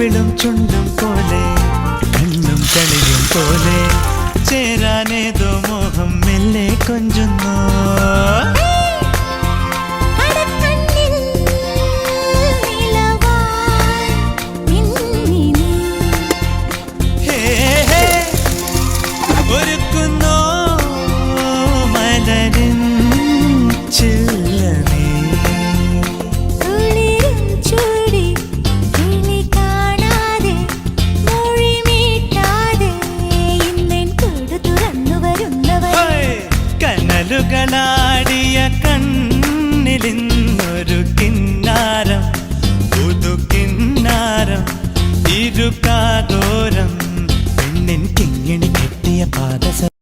ചുണ്ടും പോലെ കണ്ണും കളിയും പോലെ ചേരാനേതോ മോഹം മെല്ലെ കൊഞ്ചുന്നു. കാലുകളാടിയ കണ്ണിലിന്നൊരു കിന്നാരം പുതു കിന്നാരം ഇരുകാതോരം പെണ്ണിൻ കിങ്ങിണി കെട്ടിയ പാദസ